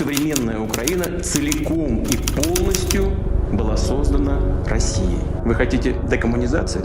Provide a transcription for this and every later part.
современная Украина целиком и полностью была создана Россией. Вы хотите декоммунизации?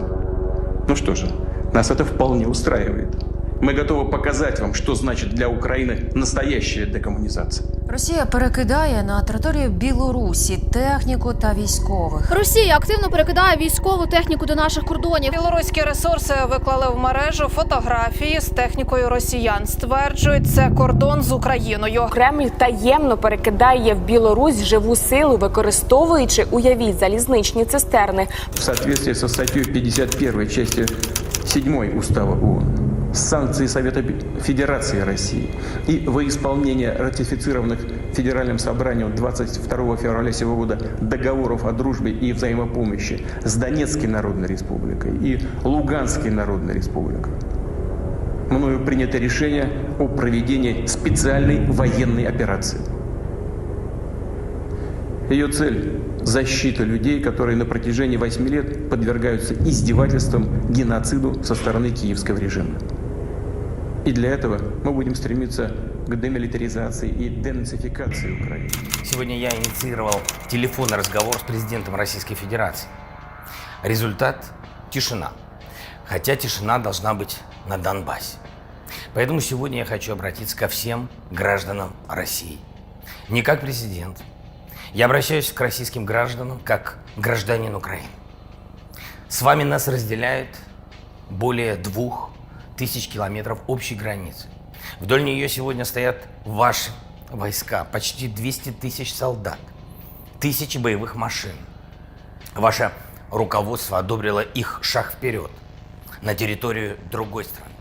Ну что же, нас это вполне устраивает. Мы готовы показать вам, что значит для Украины настоящая декоммунизация. Росія перекидає на територію Білорусі техніку та військових. Росія активно перекидає військову техніку до наших кордонів. Білоруські ресурси виклали в мережу фотографії з технікою росіян. Стверджують, це кордон з Україною. Кремль таємно перекидає в Білорусь живу силу, використовуючи уявіть залізничні цистерни. В соответствии со статьей 51 части 7 Устава ООН санкции Совета Федерации России и во исполнение ратифицированных Федеральным собранием 22 февраля сего года договоров о дружбе и взаимопомощи с Донецкой Народной Республикой и Луганской Народной Республикой. Мною принято решение о проведении специальной военной операции. Ее цель – защита людей, которые на протяжении 8 лет подвергаются издевательствам, геноциду со стороны киевского режима. И для этого мы будем стремиться к демилитаризации и денацификации Украины. Сегодня я инициировал телефонный разговор с президентом Российской Федерации. Результат – тишина. Хотя тишина должна быть на Донбассе. Поэтому сегодня я хочу обратиться ко всем гражданам России. Не как президент. Я обращаюсь к российским гражданам как гражданин Украины. С вами нас разделяет более двух тысяч километров общей границы. Вдоль нее сегодня стоят ваши войска, почти 200 тысяч солдат, тысячи боевых машин. Ваше руководство одобрило их шаг вперед на территорию другой страны.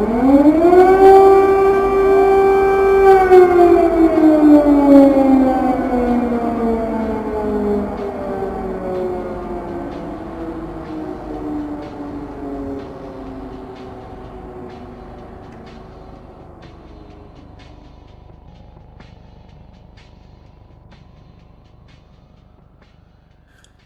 Ooh.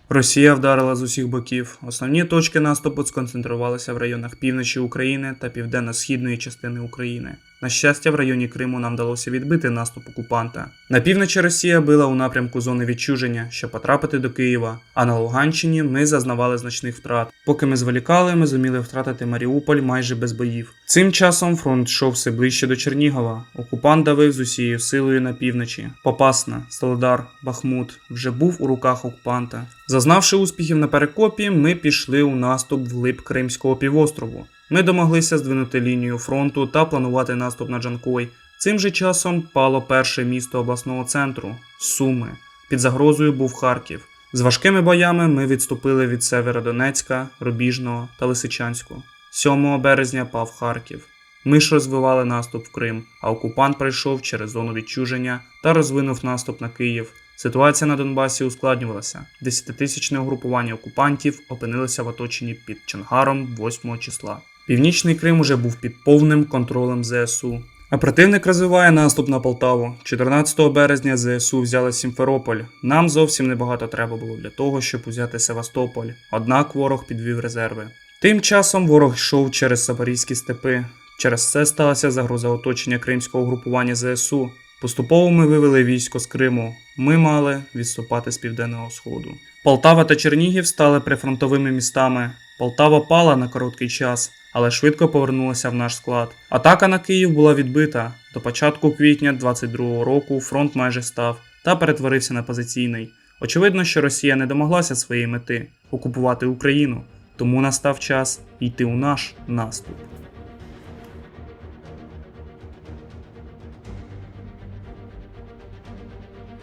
Росія вдарила з усіх боків. Основні точки наступу сконцентрувалися в районах півночі України та південно-східної частини України. На щастя, в районі Криму нам вдалося відбити наступ окупанта. На півночі Росія била у напрямку зони відчуження, щоб потрапити до Києва. А на Луганщині ми зазнавали значних втрат. Поки ми зволікали, ми зуміли втратити Маріуполь майже без боїв. Цим часом фронт йшов все ближче до Чернігова. Окупант давив з усією силою на півночі. Попасна, Солодар, Бахмут вже був у руках окупанта. Зазнавши успіхів на перекопі, ми пішли у наступ вглиб Кримського півострову. Ми домоглися здвинути лінію фронту та планувати наступ на Джанкой. Цим же часом пало перше місто обласного центру Суми. Під загрозою був Харків. З важкими боями ми відступили від Северодонецька, Рубіжного та Лисичанську. 7 березня пав Харків. Ми ж розвивали наступ в Крим, а окупант пройшов через зону відчуження та розвинув наступ на Київ. Ситуація на Донбасі ускладнювалася. Десятитисячне угрупування окупантів опинилося в оточенні під Чангаром 8 числа. Північний Крим уже був під повним контролем ЗСУ. А противник розвиває наступ на Полтаву. 14 березня ЗСУ взяли Сімферополь. Нам зовсім небагато треба було для того, щоб узяти Севастополь. Однак ворог підвів резерви. Тим часом ворог йшов через Запорізькі степи. Через це сталася загроза оточення кримського угрупування ЗСУ. Поступово ми вивели військо з Криму. Ми мали відступати з південного сходу. Полтава та Чернігів стали прифронтовими містами. Полтава пала на короткий час, але швидко повернулася в наш склад. Атака на Київ була відбита. До початку квітня 22-го року фронт майже став та перетворився на позиційний. Очевидно, що Росія не домоглася своєї мети окупувати Україну, тому настав час йти у наш наступ.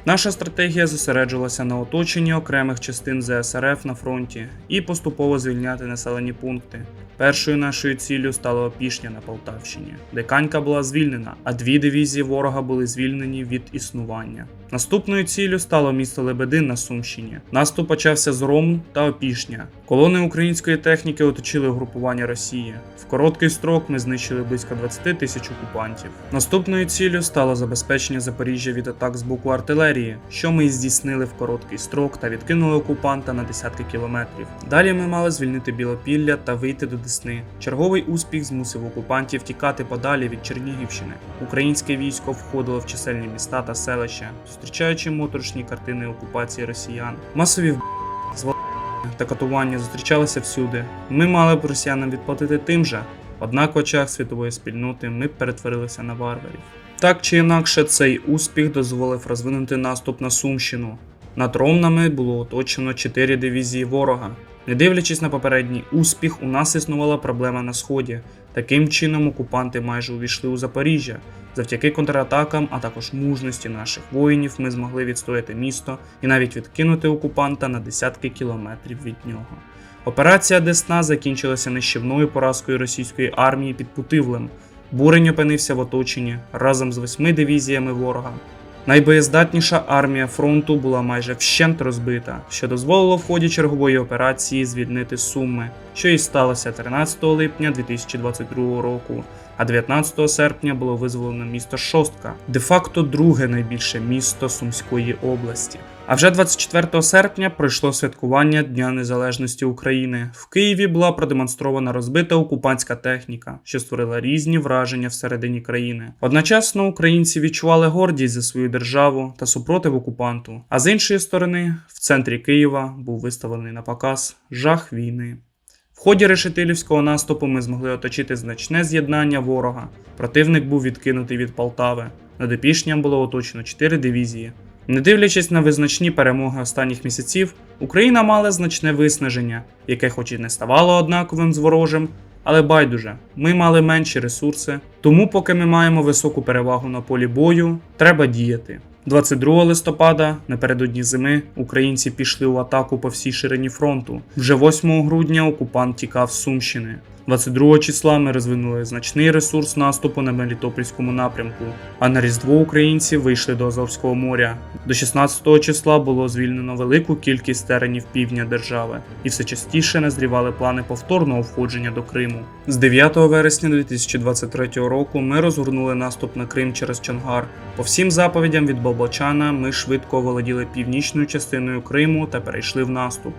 Наша стратегія зосереджувалася на оточенні окремих частин ЗСРФ на фронті і поступово звільняти населені пункти. Першою нашою ціллю стала Опішня на Полтавщині, де Канька була звільнена, а дві дивізії ворога були звільнені від існування. Наступною ціллю стало місто Лебедин на Сумщині. Наступ почався з Ром та Опішня. Колони української техніки оточили угрупування Росії. В короткий строк ми знищили близько 20 тисяч окупантів. Наступною ціллю стало забезпечення Запоріжжя від атак з боку артилерії, що ми і здійснили в короткий строк та відкинули окупанта на десятки кілометрів. Далі ми мали звільнити Білопілля та вийти до Десни. Черговий успіх змусив окупантів тікати подалі від Чернігівщини. Українське військо входило в чисельні міста та селища, зустрічаючи моторошні картини окупації росіян. Масові звал та катування зустрічалися всюди. Ми мали б росіянам відплатити тим же, однак в очах світової спільноти ми перетворилися на варварів. Так чи інакше, цей успіх дозволив розвинути наступ на Сумщину. Над Ромнами було оточено 4 дивізії ворога. Не дивлячись на попередній успіх, у нас існувала проблема на сході. Таким чином, окупанти майже увійшли у Запоріжжя. Завдяки контратакам, а також мужності наших воїнів, ми змогли відстояти місто і навіть відкинути окупанта на десятки кілометрів від нього. Операція Десна закінчилася нищівною поразкою російської армії під Путивлем. Бурень опинився в оточенні разом з восьми дивізіями ворога. Найбоєздатніша армія фронту була майже вщент розбита, що дозволило в ході чергової операції звільнити Суми, що і сталося 13 липня 2022 року. А 19 серпня було визволено місто Шостка, де-факто друге найбільше місто Сумської області. А вже 24 серпня пройшло святкування Дня Незалежності України. В Києві була продемонстрована розбита окупантська техніка, що створила різні враження всередині країни. Одночасно українці відчували гордість за свою державу та супротив окупанту. А з іншої сторони, в центрі Києва був виставлений на показ жах війни. В ході решетилівського наступу ми змогли оточити значне з'єднання ворога. Противник був відкинутий від Полтави. Над Опішням було оточено 4 дивізії. Не дивлячись на визначні перемоги останніх місяців, Україна мала значне виснаження, яке хоч і не ставало однаковим з ворожим, але байдуже, ми мали менші ресурси, тому поки ми маємо високу перевагу на полі бою, треба діяти. 22 листопада, напередодні зими, українці пішли у атаку по всій ширині фронту. Вже 8 грудня окупант тікав з Сумщини. 22 числа ми розвинули значний ресурс наступу на Мелітопольському напрямку, а на Різдво українці вийшли до Азовського моря. До 16 числа було звільнено велику кількість теренів півдня держави, і все частіше назрівали плани повторного входження до Криму. З 9 вересня 2023 року ми розгорнули наступ на Крим через Чонгар. По всім заповідям від Болбочана ми швидко оволоділи північною частиною Криму та перейшли в наступ.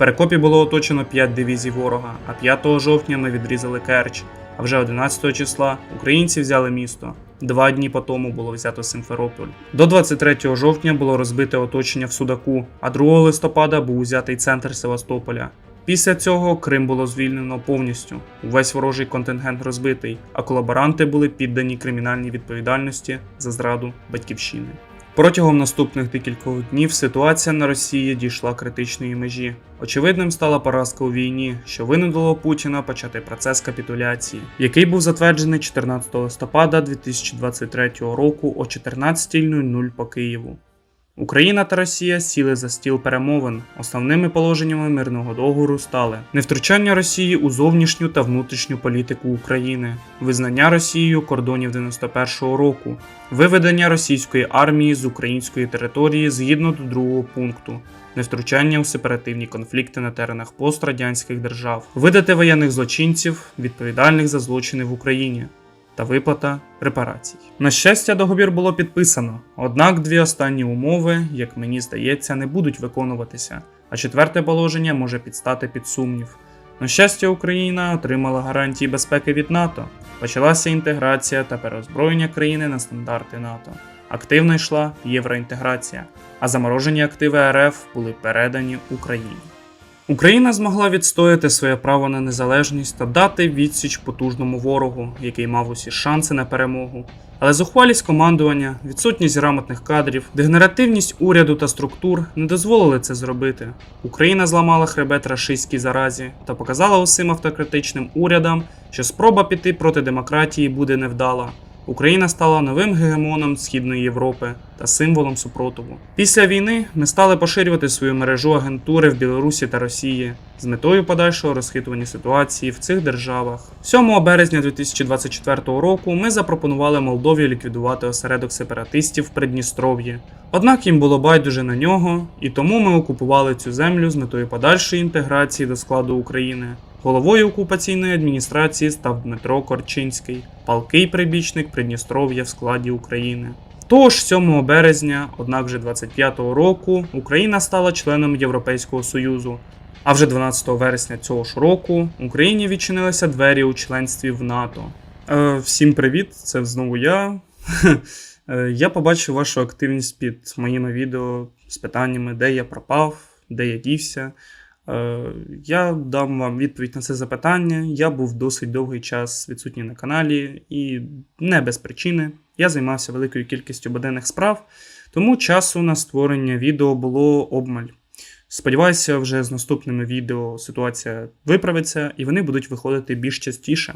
Перекопі було оточено 5 дивізій ворога, а 5 жовтня ми відрізали Керч. А вже 11 числа українці взяли місто. Два дні по тому було взято Симферополь. До 23 жовтня було розбите оточення в Судаку, а 2 листопада був узятий центр Севастополя. Після цього Крим було звільнено повністю. Увесь ворожий контингент розбитий, а колаборанти були піддані кримінальній відповідальності за зраду батьківщини. Протягом наступних декількох днів ситуація на Росії дійшла критичної межі. Очевидним стала поразка у війні, що винудило Путіна почати процес капітуляції, який був затверджений 14 листопада 2023 року о 14.00 по Києву. Україна та Росія сіли за стіл перемовин. Основними положеннями мирного договору стали невтручання Росії у зовнішню та внутрішню політику України, визнання Росією кордонів 91-го року, виведення російської армії з української території згідно до другого пункту. Невтручання у сепаративні конфлікти на теренах пострадянських держав, видати воєнних злочинців, відповідальних за злочини в Україні, та виплата репарацій. На щастя, договір було підписано, однак дві останні умови, як мені здається, не будуть виконуватися, а четверте положення може підстати під сумнів. На щастя, Україна отримала гарантії безпеки від НАТО, почалася інтеграція та переозброєння країни на стандарти НАТО. Активно йшла євроінтеграція, а заморожені активи РФ були передані Україні. Україна змогла відстояти своє право на незалежність та дати відсіч потужному ворогу, який мав усі шанси на перемогу. Але зухвалість командування, відсутність грамотних кадрів, дегенеративність уряду та структур не дозволили це зробити. Україна зламала хребет рашистській заразі та показала усім автократичним урядам, що спроба піти проти демократії буде невдала. Україна стала новим гегемоном Східної Європи та символом супротиву. Після війни ми стали поширювати свою мережу агентури в Білорусі та Росії з метою подальшого розхитування ситуації в цих державах. 7 березня 2024 року ми запропонували Молдові ліквідувати осередок сепаратистів в Придністров'ї. Однак їм було байдуже на нього, і тому ми окупували цю землю з метою подальшої інтеграції до складу України. Головою окупаційної адміністрації став Дмитро Корчинський, палкий прибічник Придністров'я в складі України. Тож 7 березня, однак вже 25-го року, Україна стала членом Європейського Союзу. А вже 12 вересня цього ж року Україні відчинилися двері у членстві в НАТО. Е, всім привіт! Це знову я. Е, я побачив вашу активність під моїми відео з питаннями, де я пропав, де я дівся. Е, Я дам вам відповідь на це запитання. Я був досить довгий час відсутній на каналі і не без причини. Я займався великою кількістю буденних справ, тому часу на створення відео було обмаль. Сподіваюся, вже з наступними відео ситуація виправиться і вони будуть виходити більш частіше.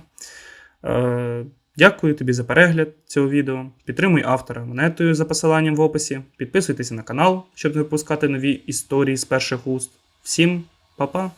Е, Дякую тобі за перегляд цього відео. Підтримуй автора монетою за посиланням в описі. Підписуйтесь на канал, щоб не пропускати нові історії з перших уст. Всім Па-па!